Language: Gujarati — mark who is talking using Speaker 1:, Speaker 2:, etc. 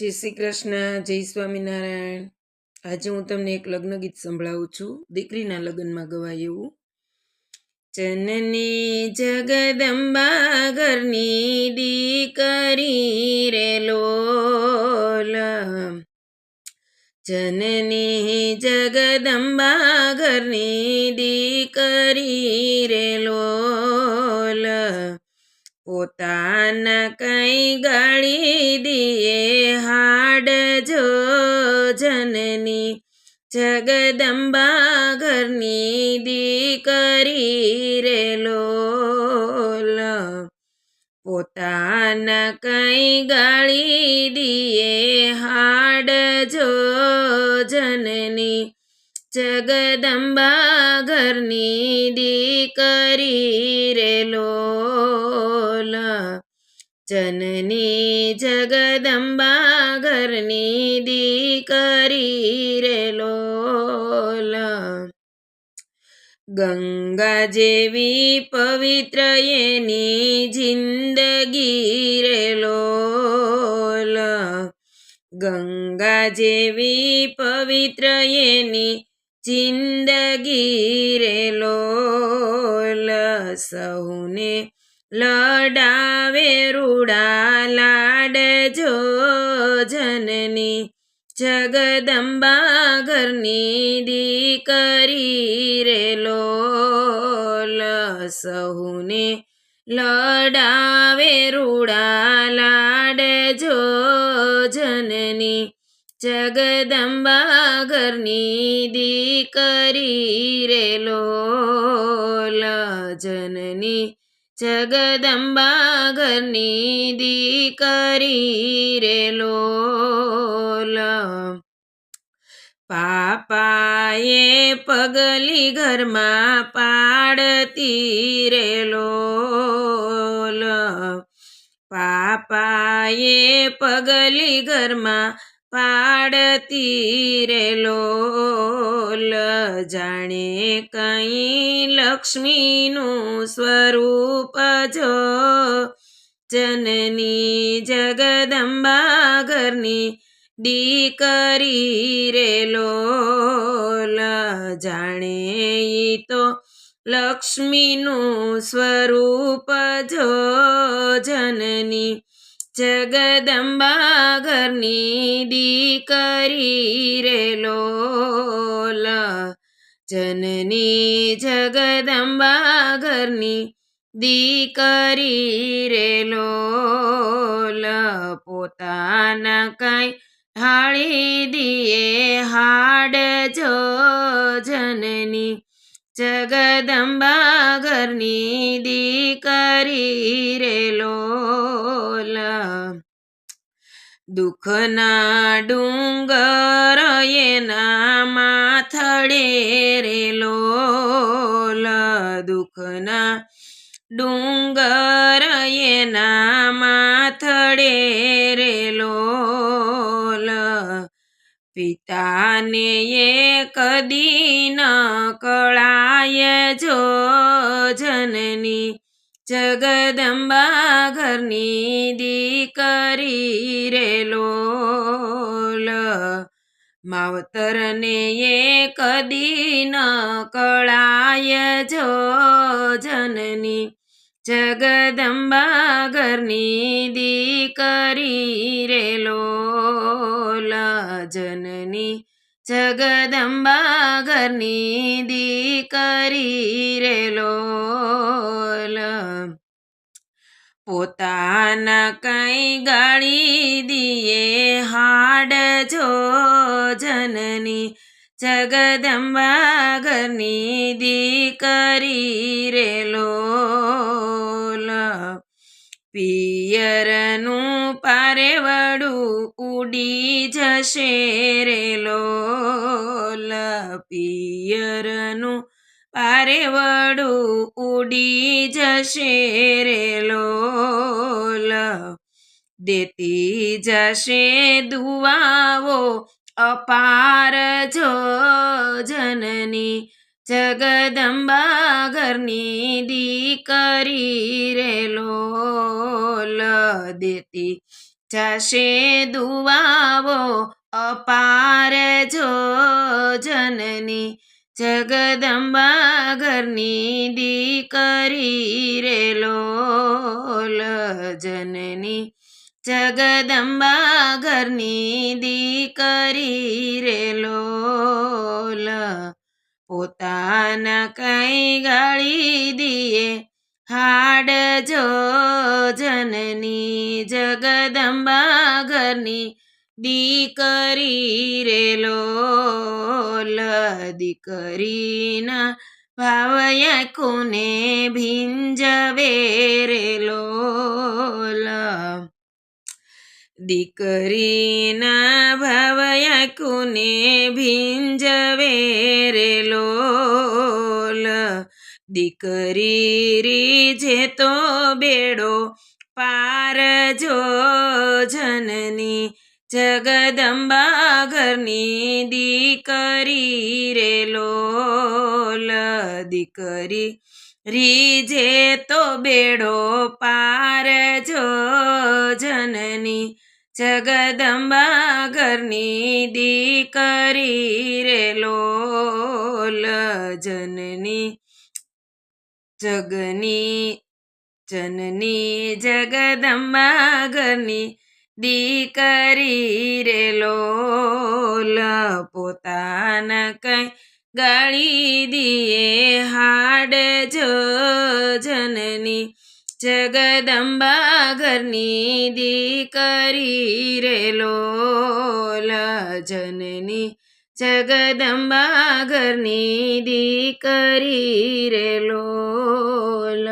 Speaker 1: જય શ્રી કૃષ્ણ, જય સ્વામિનારાયણ. આજે હું તમને એક લગ્ન ગીત સંભળાવું છું. દીકરીના લગ્નમાં ગવાય એવું. જનની જગદંબા ઘરની દીકરી રે લોલ. જનની જગદંબા ઘરની દીકરી પોતાના કઈ ગળી દીએ હાડ જો જનની જગદંબા ઘરની દીકરી રે લોલ. પોતાન કઈ ગળી દીએ હાડ જો જનની જગદંબા ઘરની દીકરી રે લોલ. જનની જગદંબા ઘરની દીકરી રે લોલ ગંગા જેવી પવિત્ર એની જિંદગી રે લોલ ગંગા જેવી પવિત્ર એની જિંદગી રે લોલ સૌને લડાવે રૂડા લાડજો જનની. જગદંબા ઘરની દીકરી રે લોલ સહુને લડાવે રૂડા લાડજો જનની. જગદંબા ઘરની દીકરી રે લોલ જનની. જગદંબા ઘરની દીકરી રે લોલ પાપાએ પગલી ઘરમાં પાડતી રે લોલ પાપાએ પગલી ઘરમાં પાડતી રે લોલ જાણે કઈ લક્ષ્મીનું સ્વરૂપ જો. જનની જગદંબા ઘરની દીકરી રે લોલ જાણે તો લક્ષ્મીનું સ્વરૂપ જો. જનની જગદંબા ઘરની દીકરી રે લોલ જનની જગદંબા ઘરની દીકરી રે લોલ પોતાના કઈ ઢાળી દીએ હાડ જો જનની જગદંબા ઘરની દીકરી રે લોલ દુઃખના ડુંગર એના માથડે રે લોલ દુઃખના ડુંગર એના માથડે રે પિતાને એ કદી ન કળાય જો જનની જગદંબા ઘરની દીકરી રે લોલ. માવતરને એ કદી ન કળાય જો જનની જગદંબા ઘરની દીકરી રે લોલ. જનની જગદંબા ઘરની દીકરી રે લોલ. પોતાના કઈ ગાળી દીએ હાડ જો જનની જગદંબા ઘરની દીકરી રે લોલ. પિયરનું પારેવડું ઉડી જશે રે લોલ. પિયરનું પારેવડું ઉડી જશે રે લોલ. દેતી જશે દુવાઓ અપાર જો જનની જગદંબા ઘરની દીકરી રે લોલ દેતી જશે દુવાવો અપાર જો જનની. જગદંબા ઘરની દીકરી રે લોલ જનની. જગદંબા ઘરની દીકરી રે લોલ પોતાના કઈ ગાળી દીએ? હાડ જો જનની જગદંબા ઘરની દીકરી રે લોલ દીકરીના ભાવયા કોને ભીંજવે રે લોલ દીકરીના ભાવયા કુને ભીંજવે રે લોલ. દીકરી રીજે તો બેડો પાર જો જનની જગદંબા ઘરની દીકરી રે લોલ. દીકરી રીજે તો બેડો પાર જો જનની જગદંબા ઘરની દીકરી રે લોલ જનની, જગની, જનની જગદંબા ઘરની દીકરી રે લોલ પોતાના કઈ ગાળી દીએ હાડ જો જનની. જગદંબા ઘરની દીકરી રે લોલ જનની જગદંબા ઘરની દીકરી રે લોલ